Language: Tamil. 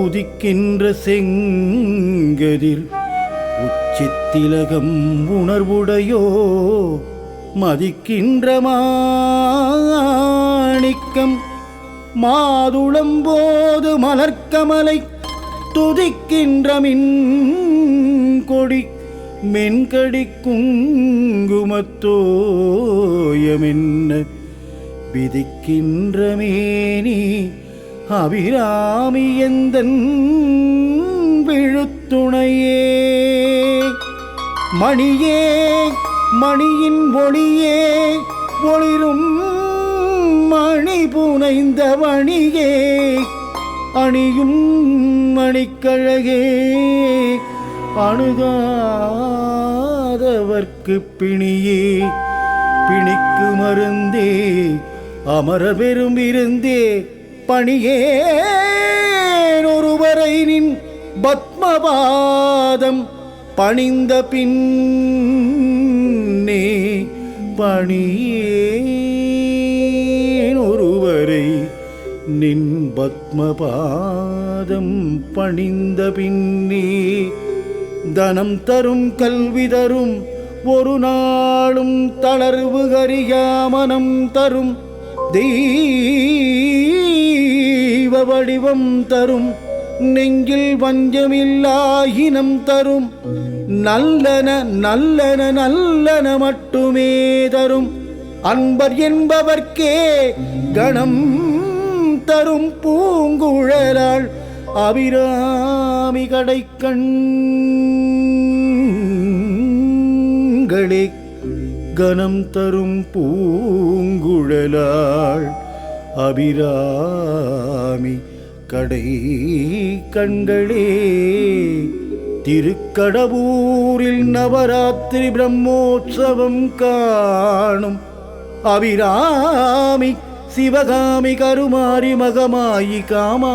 உதிக்கின்ற செங்கதிர் உச்சித்திலகம் உணர்வுடையோ? மதிக்கின்ற மாணிக்கம் மாதுளம் போது மலர்க்கமலை துதிக்கின்ற மின் கொடி மென்கடி குங்குமத்தோயமென்ன விதிக்கின்ற மேனி அபிராமி எந்தன் விழுத்துணையே. மணியே மணியின் ஒளியே ஒளிரும் மணி புனைந்த மணியே அணியும் மணிக்கழகே அணுகாதவர்க்கு பிணியே பிணிக்கு மருந்தே அமர பெரும் இருந்தே பணியேன் ஒருவரை நின் பத்மபாதம் பணிந்த பின்னே பணியே. நின் பத்மபாதம் பணிந்த பின்னே தனம் தரும் கல்வி தரும் ஒரு நாளும் தளர்வு கரியாமனம் தரும். தெய்வ வடிவம் தரும். நெஞ்சில் வஞ்சமில்லாயினம் தரும். நல்லன நல்லன நல்லன மட்டுமே தரும். அன்பர் என்பவர்க்கே கணம் தரும் பூங்குழலாள் அபிராமி கடை கண்களே கனம் தரும் பூங்குழலாள் அபிராமி கடை கண்களே திருக்கடவூரில் நவராத்திரி பிரம்மோற்சவம் காணும் அபிராமி சிவகாமி கருமாரி மகமாயி காமா